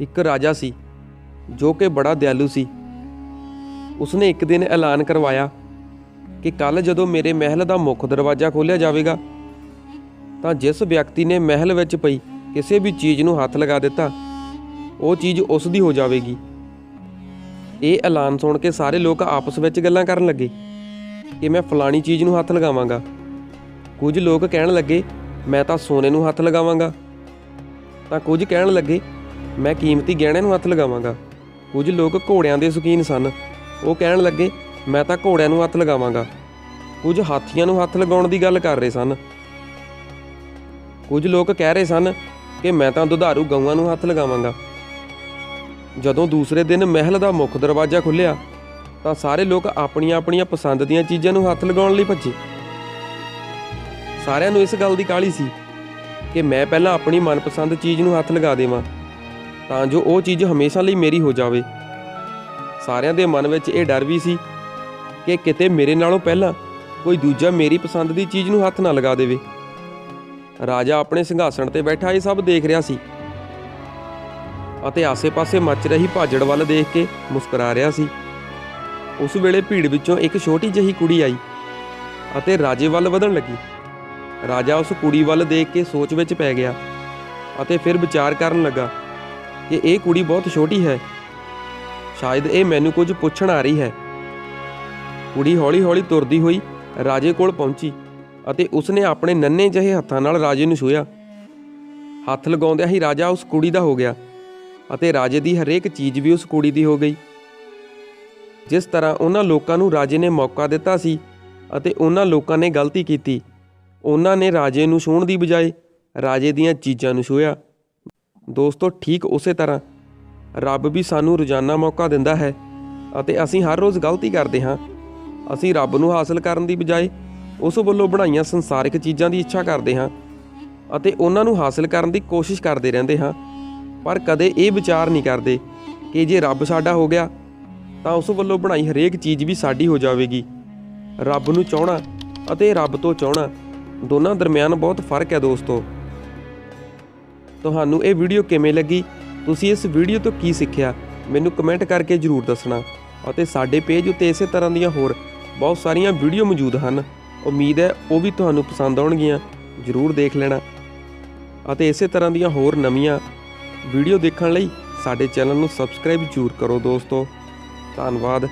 ਇੱਕ ਰਾਜਾ ਸੀ, ਜੋ ਕਿ ਬੜਾ ਦਿਆਲੂ ਸੀ। ਉਸਨੇ ਇੱਕ ਦਿਨ ਐਲਾਨ ਕਰਵਾਇਆ ਕਿ ਕੱਲ ਜਦੋਂ ਮੇਰੇ ਮਹਿਲ ਦਾ ਮੁੱਖ ਦਰਵਾਜ਼ਾ ਖੋਲ੍ਹਿਆ ਜਾਵੇਗਾ, ਤਾਂ ਜਿਸ ਵਿਅਕਤੀ ਨੇ ਮਹਿਲ ਵਿੱਚ ਪਈ ਕਿਸੇ ਵੀ ਚੀਜ਼ ਨੂੰ ਹੱਥ ਲਗਾ ਦਿੱਤਾ, ਉਹ ਚੀਜ਼ ਉਸ ਦੀ ਹੋ ਜਾਵੇਗੀ। ਇਹ ਐਲਾਨ ਸੁਣ ਕੇ ਸਾਰੇ ਲੋਕ ਆਪਸ ਵਿੱਚ ਗੱਲਾਂ ਕਰਨ ਲੱਗੇ ਕਿ ਮੈਂ ਫਲਾਣੀ ਚੀਜ਼ ਨੂੰ ਹੱਥ ਲਗਾਵਾਂਗਾ। ਕੁਝ ਲੋਕ ਕਹਿਣ ਲੱਗੇ, ਮੈਂ ਤਾਂ ਸੋਨੇ ਨੂੰ ਹੱਥ ਲਗਾਵਾਂਗਾ। ਤਾਂ ਕੁਝ ਕਹਿਣ ਲੱਗੇ ਮੈਂ ਕੀਮਤੀ ਗਹਿਣਿਆਂ ਨੂੰ ਹੱਥ ਲਗਾਵਾਂਗਾ। ਕੁਝ ਲੋਕ ਘੋੜਿਆਂ ਦੇ ਸ਼ੌਕੀਨ ਸਨ। ਉਹ ਕਹਿਣ ਲੱਗੇ, ਮੈਂ ਤਾਂ ਘੋੜਿਆਂ ਨੂੰ ਹੱਥ ਲਗਾਵਾਂਗਾ। ਕੁਝ ਹਾਥੀਆਂ ਨੂੰ ਹੱਥ ਲਗਾਉਣ ਦੀ ਗੱਲ ਕਰ ਰਹੇ ਸਨ। ਕੁਝ ਲੋਕ ਕਹਿ ਰਹੇ ਸਨ ਕਿ ਮੈਂ ਤਾਂ ਦੁਧਾਰੂ ਗਊਆਂ ਨੂੰ ਹੱਥ ਲਗਾਵਾਂਗਾ। ਜਦੋਂ ਦੂਸਰੇ ਦਿਨ ਮਹਿਲ ਦਾ ਮੁੱਖ ਦਰਵਾਜ਼ਾ ਖੁੱਲ੍ਹਿਆ, ਤਾਂ ਸਾਰੇ ਲੋਕ ਆਪਣੀਆਂ ਆਪਣੀਆਂ ਪਸੰਦ ਦੀਆਂ ਚੀਜ਼ਾਂ ਨੂੰ ਹੱਥ ਲਗਾਉਣ ਲਈ ਭੱਜੇ। ਸਾਰਿਆਂ ਨੂੰ ਇਸ ਗੱਲ ਦੀ ਕਾਹਲੀ ਸੀ ਕਿ ਮੈਂ ਪਹਿਲਾਂ ਆਪਣੀ ਮਨਪਸੰਦ ਚੀਜ਼ ਨੂੰ ਹੱਥ ਲਗਾ ਦੇਵਾਂ। ਤਾਂ ਜੋ ਉਹ ਚੀਜ਼ ਹਮੇਸ਼ਾ ਲਈ ਮੇਰੀ ਹੋ ਜਾਵੇ। ਸਾਰਿਆਂ ਦੇ ਮਨ ਵਿੱਚ ਇਹ ਡਰ ਵੀ ਸੀ ਕਿ ਕਿਤੇ ਮੇਰੇ ਨਾਲੋਂ ਪਹਿਲਾਂ ਕੋਈ ਦੂਜਾ ਮੇਰੀ ਪਸੰਦ ਦੀ ਚੀਜ਼ ਨੂੰ ਹੱਥ ਨਾ ਲਗਾ ਦੇਵੇ। ਰਾਜਾ ਆਪਣੇ ਸਿੰਘਾਸਣ ਤੇ ਬੈਠਾ ਇਹ ਸਭ ਦੇਖ ਰਿਹਾ ਸੀ ਅਤੇ ਆਸੇ-ਪਾਸੇ ਮੱਚ ਰਹੀ ਭਾਜੜ ਵੱਲ ਦੇਖ ਕੇ ਮੁਸਕਰਾ ਰਿਹਾ ਸੀ। ਉਸ ਵੇਲੇ ਭੀੜ ਵਿੱਚੋਂ ਇੱਕ ਛੋਟੀ ਜਿਹੀ ਕੁੜੀ ਆਈ ਅਤੇ ਰਾਜੇ ਵੱਲ ਵਧਣ ਲੱਗੀ। ਰਾਜਾ ਉਸ ਕੁੜੀ ਵੱਲ ਦੇਖ ਕੇ ਸੋਚ ਵਿੱਚ ਪੈ ਗਿਆ ਅਤੇ ਫਿਰ ਵਿਚਾਰ ਕਰਨ ਲੱਗਾ ਕਿ ਇਹ ਕੁੜੀ ਬਹੁਤ ਛੋਟੀ ਹੈ। ਸ਼ਾਇਦ ਇਹ ਮੈਨੂੰ ਕੁਝ ਪੁੱਛਣ ਆ ਰਹੀ ਹੈ। ਕੁੜੀ ਹੌਲੀ-ਹੌਲੀ ਤੁਰਦੀ ਹੋਈ ਰਾਜੇ ਕੋਲ ਪਹੁੰਚੀ ਅਤੇ ਉਸਨੇ ਆਪਣੇ ਨੰਨੇ ਜਿਹੇ ਹੱਥਾਂ ਨਾਲ ਰਾਜੇ ਨੂੰ ਛੂਹਿਆ। ਹੱਥ ਲਗਾਉਂਦਿਆਂ ਹੀ ਰਾਜਾ ਉਸ ਕੁੜੀ ਦਾ ਹੋ ਗਿਆ ਅਤੇ ਰਾਜੇ ਦੀ ਹਰੇਕ ਚੀਜ਼ ਵੀ ਉਸ ਕੁੜੀ ਦੀ ਹੋ ਗਈ। ਜਿਸ ਤਰ੍ਹਾਂ ਉਹਨਾਂ ਲੋਕਾਂ ਨੂੰ ਰਾਜੇ ਨੇ ਮੌਕਾ ਦਿੱਤਾ ਸੀ ਅਤੇ ਉਹਨਾਂ ਲੋਕਾਂ ਨੇ ਗਲਤੀ ਕੀਤੀ, ਉਹਨਾਂ ਨੇ ਰਾਜੇ ਨੂੰ ਛੂਹਣ ਦੀ ਬਜਾਏ ਰਾਜੇ ਦੀਆਂ ਚੀਜ਼ਾਂ ਨੂੰ ਛੂਹਿਆ। ਦੋਸਤੋ, ਠੀਕ ਉਸੇ ਤਰ੍ਹਾਂ। ਰੱਬ ਵੀ ਸਾਨੂੰ ਰੋਜ਼ਾਨਾ ਮੌਕਾ ਦਿੰਦਾ ਹੈ ਅਤੇ ਅਸੀਂ ਹਰ ਰੋਜ਼ ਗਲਤੀ ਕਰਦੇ ਹਾਂ। ਅਸੀਂ ਰੱਬ ਨੂੰ ਹਾਸਲ ਕਰਨ ਦੀ ਬਜਾਏ ਉਸ ਵੱਲੋਂ ਬਣਾਈਆਂ ਸੰਸਾਰਿਕ ਚੀਜ਼ਾਂ ਦੀ ਇੱਛਾ ਕਰਦੇ ਹਾਂ ਅਤੇ ਉਹਨਾਂ ਨੂੰ ਹਾਸਲ ਕਰਨ ਦੀ ਕੋਸ਼ਿਸ਼ ਕਰਦੇ ਰਹਿੰਦੇ ਹਾਂ। ਪਰ ਕਦੇ ਇਹ ਵਿਚਾਰ ਨਹੀਂ ਕਰਦੇ ਕਿ ਜੇ ਰੱਬ ਸਾਡਾ ਹੋ ਗਿਆ ਤਾਂ ਉਸ ਵੱਲੋਂ ਬਣਾਈ ਹਰੇਕ ਚੀਜ਼ ਵੀ ਸਾਡੀ ਹੋ ਜਾਵੇਗੀ। ਰੱਬ ਨੂੰ ਚਾਹਣਾ ਅਤੇ ਰੱਬ ਤੋਂ ਚਾਹਣਾ ਦੋਨਾਂ ਦਰਮਿਆਨ ਬਹੁਤ ਫ਼ਰਕ ਹੈ ਦੋਸਤੋ। ਤੁਹਾਨੂੰ ਇਹ ਵੀਡੀਓ ਕਿਵੇਂ ਲੱਗੀ? ਤੁਸੀਂ ਇਸ ਵੀਡੀਓ ਤੋਂ ਕੀ ਸਿੱਖਿਆ? ਮੈਨੂੰ ਕਮੈਂਟ ਕਰਕੇ ਜਰੂਰ ਦੱਸਣਾ। ਅਤੇ ਸਾਡੇ ਪੇਜ ਉੱਤੇ ਇਸੇ ਤਰ੍ਹਾਂ ਦੀਆਂ ਹੋਰ ਬਹੁਤ ਸਾਰੀਆਂ ਵੀਡੀਓ ਮੌਜੂਦ ਹਨ। ਉਮੀਦ ਹੈ ਉਹ ਵੀ ਤੁਹਾਨੂੰ ਪਸੰਦ ਆਉਣਗੀਆਂ। ਜਰੂਰ ਦੇਖ ਲੈਣਾ। ਅਤੇ ਇਸੇ ਤਰ੍ਹਾਂ ਦੀਆਂ ਹੋਰ ਨਵੀਆਂ ਵੀਡੀਓ ਦੇਖਣ ਲਈ ਸਾਡੇ ਚੈਨਲ ਨੂੰ ਸਬਸਕ੍ਰਾਈਬ ਜ਼ਰੂਰ ਕਰੋ ਦੋਸਤੋ। ਧੰਨਵਾਦ।